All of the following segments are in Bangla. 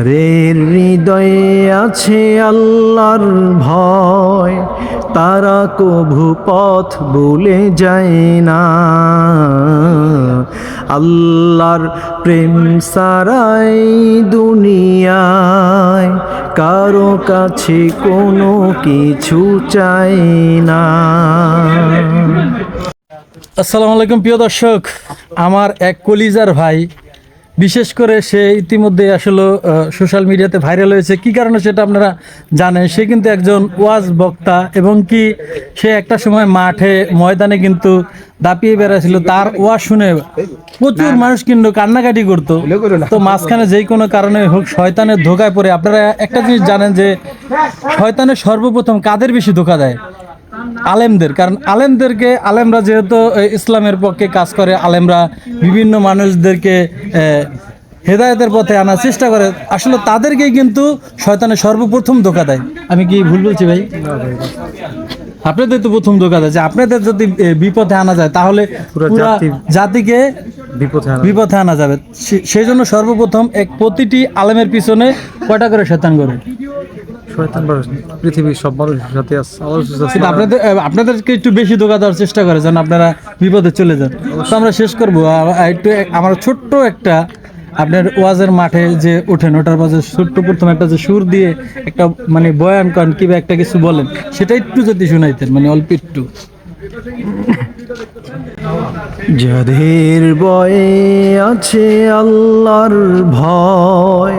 যাদের হৃদয়ে আছে আল্লাহর ভয়। তারা কভু পথ বলে যায় না। আল্লাহর প্রেম সারাই দুনিয়ায়। কারও কাছে কোনো কিছু চাই না। আসসালামু আলাইকুম প্রিয় দর্শক, আমার এক কলিজার ভাই বিশেষ করে সে ইতিমধ্যে আসলে সোশ্যাল মিডিয়াতে ভাইরাল হয়েছে। কি কারণে সেটা আপনারা জানেন? সে কিন্তু একজন ওয়াজ বক্তা এবং কি সে একটা সময় মাঠে ময়দানে কিন্তু দাপিয়ে বেড়াছিল তার ওয়াজ শুনে প্রচুর মানুষ কিন্তু কান্নাকাটি করতো। তো মাঝখানে যেই কোনো কারণে হোক শয়তানের ধোকায় পড়ে। আপনারা একটা জিনিস জানেন যে শয়তানের সর্বপ্রথম কাদের বেশি ধোকা দেয়? আলেমদের কারণ আলেমদেরকে আলেমরা যেহেতু ইসলামের পক্ষে কাজ করে আলেমরা বিভিন্ন মানুষদেরকে হেদায়েতের পথে আনার চেষ্টা করে। আসলে তাদেরকেই কিন্তু শয়তানের সর্বপ্রথম ধোকা দেয়। আমি কি ভুল বলছি ভাই? আপনাদের তো প্রথম ধোকা দেয় যে আপনাদের যদি বিপথে আনা যায় তাহলে পুরা জাতিকে বিপথে আনা- যাবে। সেই জন্য সর্বপ্রথম এক প্রতিটি আলেমের পিছনে কয়টা করে শয়তান করে শয়তান মানুষ পৃথিবীর সব মানুষের সাথে আছে। আপনাদের আপনাদেরকে একটু বেশি ধোকা দেওয়ার চেষ্টা করে যেন আপনারা বিপদে চলে যান। তো আমরা শেষ করব। একটু আমার ছোট্ট একটা আপনার ওয়াজের মাঠে যে ওঠেন ওটার মাঝে ছোট্ট প্রথম একটা যে সুর দিয়ে একটা মানে বয়ান করেন কিংবা একটা কিছু বলেন সেটা একটু যদি শুনাইতেন মানে অল্প একটু। যাদের বয়ে আছে আল্লাহর ভয়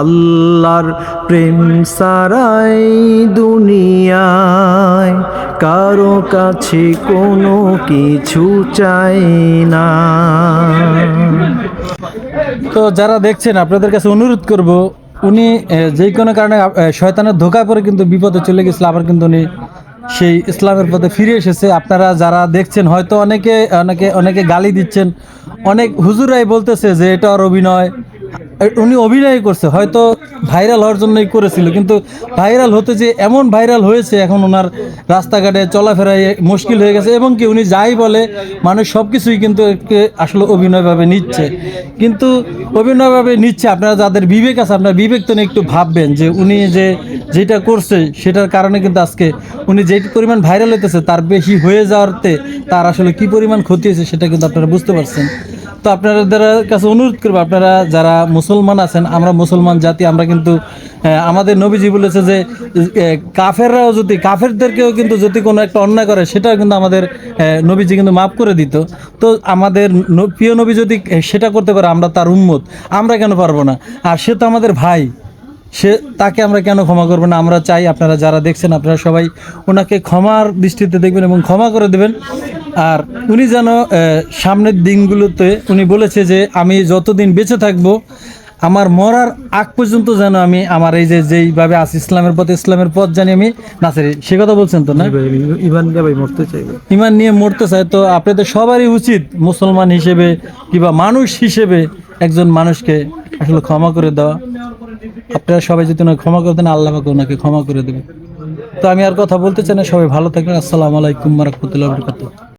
আল্লাহর প্রেম সারাই দুনিয়ায়। কারও কাছে কোনো কিছু চাই না। তো যারা দেখছেন, আপনাদের কাছে অনুরোধ করব, উনি যে কোনো কারণে শয়তানের ধোকায় পড়ে কিন্তু বিপদে চলে গেছিল, আবার কিন্তু উনি সেই ইসলামের পথে ফিরে এসেছে। আপনারা যারা দেখছেন, হয়তো অনেকে অনেকে অনেকে গালি দিচ্ছেন। অনেক হুজুরাই বলতেছে যে, এটা অভিনয়। উনি অভিনয় করছে, হয়তো ভাইরাল হওয়ার জন্যই করেছিল, কিন্তু ভাইরাল হতে যে এমন ভাইরাল হয়েছে, এখন ওনার রাস্তাঘাটে চলাফেরায় মুশকিল হয়ে গেছে, এবং কি উনি যাই বলে, মানুষ সব কিছুই কিন্তু আসলে অভিনয়ভাবে নিচ্ছে। কিন্তু অভিনয়ভাবে নিচ্ছে, আপনারা যাদের বিবেক আছে, আপনার বিবেক তো একটু ভাববেন যে উনি যে যেটা করছে, সেটার কারণে কিন্তু আজকে উনি যে পরিমাণ ভাইরাল হতেছে তার বেশি হয়ে যাওয়াতে তার আসলে কি পরিমাণ ক্ষতি হয়েছে, সেটা কিন্তু আপনারা বুঝতে পারছেন। তো আপনাদের কাছে অনুরোধ করব, আপনারা যারা মুসলমান আছেন, আমরা মুসলমান জাতি, আমরা কিন্তু আমাদের নবীজি বলেছে যে কাফেররাও যদি, কাফেরদেরকেও কিন্তু যদি কোনো একটা অন্যায় করে, সেটাও কিন্তু আমাদের নবীজি কিন্তু মাফ করে দিত। তো আমাদের প্রিয় নবী যদি সেটা করতে পারে, আমরা তার উম্মত। আমরা কেন পারব না? আর সে তো আমাদের ভাই। সে, তাকে আমরা কেন ক্ষমা করব না? আমরা চাই আপনারা যারা দেখছেন, আপনারা সবাই ওনাকে ক্ষমার দৃষ্টিতে দেখবেন এবং ক্ষমা করে দেবেন। আর উনি যেন সামনের দিনগুলোতে উনি বলেছে যে আমি যতদিন বেঁচে থাকব আমার মরার আগ পর্যন্ত যেন আমি আমার এই যে যেইভাবে আছি ইসলামের পথে ইসলামের পথ জানি আমি নাচারি সে কথা বলছেন তো না? ইমান ভাই মরতে চাইবে ইমান নিয়ে মরতে চায় তো আপনাদের সবারই উচিত মুসলমান হিসেবে কিংবা মানুষ হিসেবে একজন মানুষকে আসলে ক্ষমা করে দেওয়া। আপনারা সবাই যদি ক্ষমা করে দেন আল্লাহ ওনাকে ক্ষমা করে দেবে। তো আমি আর কথা বলতে চাই না সবাই ভালো থাকবেন। আসসালামু আলাইকুম রহমতুল্লাহ বরকাতুহ।